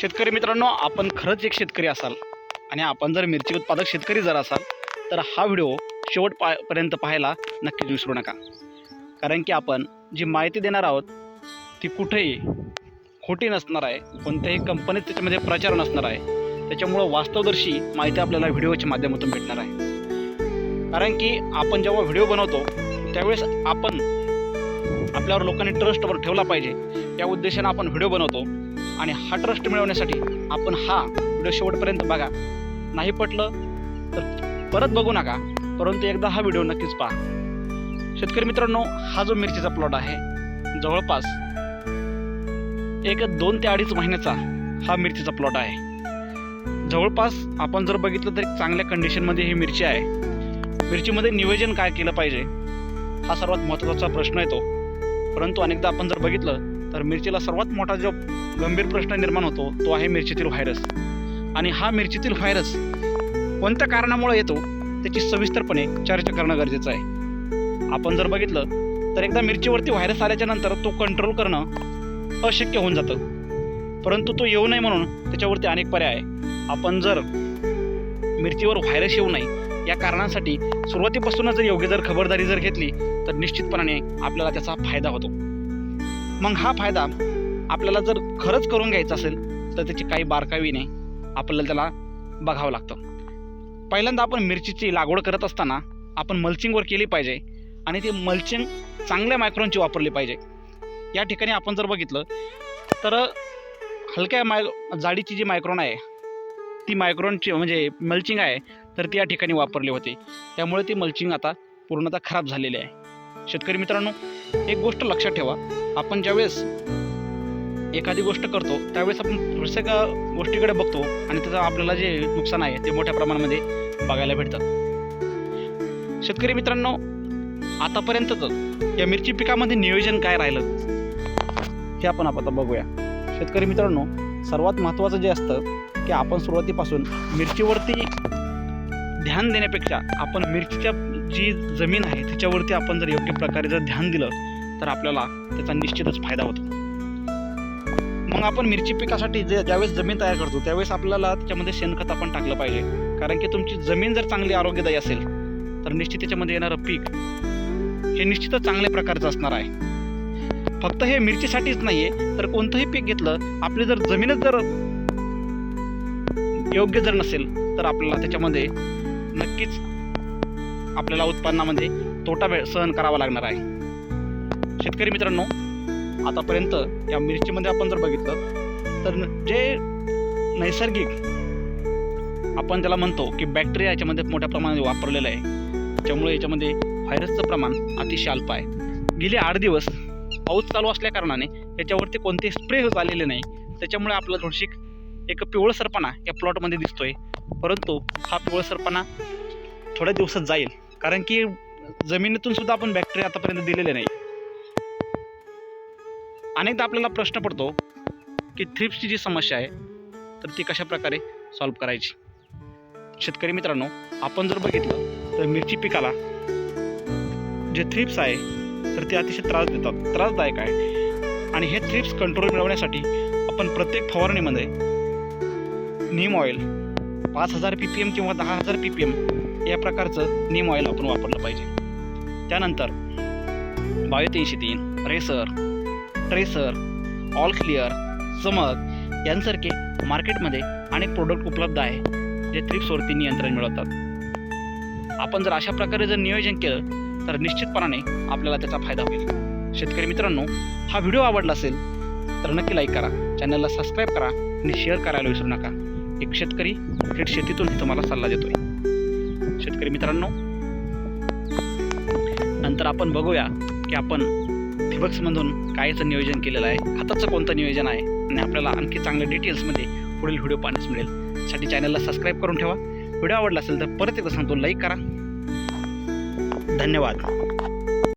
शेतकरी मित्रांनो आपण खरंच एक शेतकरी असाल आणि आपण जर मिरची उत्पादक शेतकरी जर असाल तर हा व्हिडिओ शेवट पा पर्यंत पाहायला नक्कीच विसरू नका. कारण की आपण जी माहिती देणार आहोत ती कुठेही खोटी नसणार आहे. कोणत्याही कंपनीत त्याच्यामध्ये प्रचार नसणार आहे. त्याच्यामुळं वास्तवदर्शी माहिती आपल्याला व्हिडिओच्या माध्यमातून भेटणार आहे. कारण की आपण जेव्हा व्हिडिओ बनवतो त्यावेळेस आपण आपल्यावर लोकांनी ट्रस्टवर ठेवला पाहिजे. या उद्देशानं आपण व्हिडिओ बनवतो. आणि हा ट्रस्ट मिळवण्यासाठी आपण हा व्हिडिओ शेवटपर्यंत बघा. नाही पटलं तर परत बघू नका परंतु एकदा हा व्हिडिओ नक्कीच पहा. शेतकरी मित्रांनो हा जो मिरचीचा प्लॉट आहे जवळपास एक दोन ते अडीच महिन्याचा हा मिरचीचा प्लॉट आहे. जवळपास आपण जर बघितलं तर एक चांगल्या कंडिशनमध्ये ही मिरची आहे. मिरचीमध्ये नियोजन काय केलं पाहिजे हा सर्वात महत्त्वाचा प्रश्न येतो परंतु अनेकदा आपण जर बघितलं तर मिरचीला सर्वात मोठा जो गंभीर प्रश्न निर्माण होतो तो आहे मिरचीतील व्हायरस आणि हा मिरचीतील व्हायरस कोणत्या कारणामुळे येतो त्याची सविस्तरपणे चर्चा करणं गरजेचं आहे. आपण जर बघितलं तर एकदा मिरचीवरती व्हायरस आल्याच्यानंतर तो कंट्रोल करणं अशक्य होऊन जातं. परंतु तो येऊ नये म्हणून त्याच्यावरती अनेक पर्याय आहे. आपण जर मिरचीवर व्हायरस येऊ नये या कारणांसाठी सुरुवातीपासूनच जर योग्य जर खबरदारी जर घेतली तर निश्चितपणाने आपल्याला त्याचा फायदा होतो. मग हा फायदा आपल्याला जर खरंच करून घ्यायचा असेल तर त्याची काही बारकावीने आपल्याला त्याला बघावं लागतं. पहिल्यांदा आपण मिरचीची लागवड करत असताना आपण मल्चिंगवर केली पाहिजे आणि ती मल्चिंग चांगल्या मायक्रॉनची वापरली पाहिजे. या ठिकाणी आपण जर बघितलं तर हलक्या माय जाडीची जी मायक्रोन आहे ती मायक्रॉनची म्हणजे मल्चिंग आहे तर ती या ठिकाणी वापरली होती. त्यामुळे ती मल्चिंग आता पूर्णतः खराब झालेली आहे. शेतकरी मित्रांनो एक गोष्ट लक्षात ठेवा. आपण ज्यावेळेस एखादी गोष्ट करतो त्यावेळेस आपण प्रत्येक गोष्टीकडे बघतो आणि त्याचं आपल्याला जे नुकसान आहे ते मोठ्या प्रमाणामध्ये बघायला भेटतं. शेतकरी मित्रांनो आतापर्यंतच या मिरची पिकामध्ये नियोजन काय राहिलं हे आपण आता बघूया. शेतकरी मित्रांनो सर्वात महत्त्वाचं जे असतं की आपण सुरुवातीपासून मिरचीवरती ध्यान देण्यापेक्षा आपण मिरचीच्या जी जमीन आहे तिच्यावरती आपण जर योग्य प्रकारे जर ध्यान दिलं तर आपल्याला त्याचा निश्चितच फायदा होतो. मग आपण मिरची पिकासाठी जे ज्यावेळेस जमीन तयार करतो त्यावेळेस आपल्याला त्याच्यामध्ये शेणखत आपण टाकलं पाहिजे. कारण की तुमची जमीन जर चांगली आरोग्यदायी असेल तर निश्चित त्याच्यामध्ये येणारं पीक हे निश्चितच चांगल्या प्रकारचं असणार आहे. फक्त हे मिरचीसाठीच नाही आहे तर कोणतंही पीक घेतलं आपली जर जमीनच जर योग्य जर नसेल तर आपल्याला त्याच्यामध्ये नक्कीच आपल्याला उत्पन्नामध्ये तोटा वेळ सहन करावा लागणार आहे. शेतकरी मित्रांनो आतापर्यंत या मिरचीमध्ये आपण जर बघितलं तर जे नैसर्गिक आपण ज्याला म्हणतो की बॅक्टेरिया याच्यामध्ये मोठ्या प्रमाणात वापरलेलं आहे त्यामुळे याच्यामध्ये व्हायरसचं प्रमाण अतिशय अल्प आहे. गेले आठ दिवस पाऊस चालू असल्याकारणाने याच्यावरती कोणते स्प्रे झालेले नाही. त्याच्यामुळे आपला थोडीशी एक पिवळसरपणा या प्लॉटमध्ये दिसतोय. परंतु हा पिवळसरपणा थोड्या दिवसात जाईल. कारण की जमिनीतून सुद्धा आपण बॅक्टेरिया आतापर्यंत दिलेले नाही. अनेकदा आपल्याला प्रश्न पडतो की थ्रिप्सची जी समस्या आहे तर ती कशा प्रकारे सॉल्व्ह करायची? शेतकरी मित्रांनो आपण जर बघितलं तर मिरची पिकाला जे थ्रिप्स आहे तर ते अतिशय त्रास देतात त्रासदायक आहे. आणि हे थ्रिप्स कंट्रोल मिळवण्यासाठी आपण प्रत्येक फवारणीमध्ये नीम ऑइल पाच हजार पी पी एम किंवा दहा हजार पी पी एम या प्रकारचं नीम ऑइल आपण वापरलं पाहिजे. त्यानंतर बायो तीनशे तीन रेसर ट्रेसर ऑल क्लिअर चमक यांसारखे मार्केटमध्ये अनेक प्रोडक्ट उपलब्ध आहे जे थ्रिप्सवरती नियंत्रण मिळवतात. आपण जर अशा प्रकारे जर नियोजन केलं तर निश्चितपणाने आपल्याला त्याचा फायदा होईल. शेतकरी मित्रांनो हा व्हिडिओ आवडला असेल तर नक्की लाईक करा. चॅनलला सबस्क्राईब करा आणि शेअर करायला विसरू नका. एक शेतकरी थेट शेतीतून तुम्हाला सल्ला देतोय. शेतकरी मित्रांनो नंतर आपण बघूया की आपण ठिबक्समधून कायचं नियोजन केलेलं आहे हाताचं कोणतं नियोजन आहे आणि आपल्याला आणखी चांगल्या डिटेल्समध्ये पुढील व्हिडिओ पाहण्यास मिळेल. साठी चॅनलला सबस्क्राईब करून ठेवा. व्हिडिओ आवडला असेल तर परत एकदा सांगतो लाईक करा. धन्यवाद.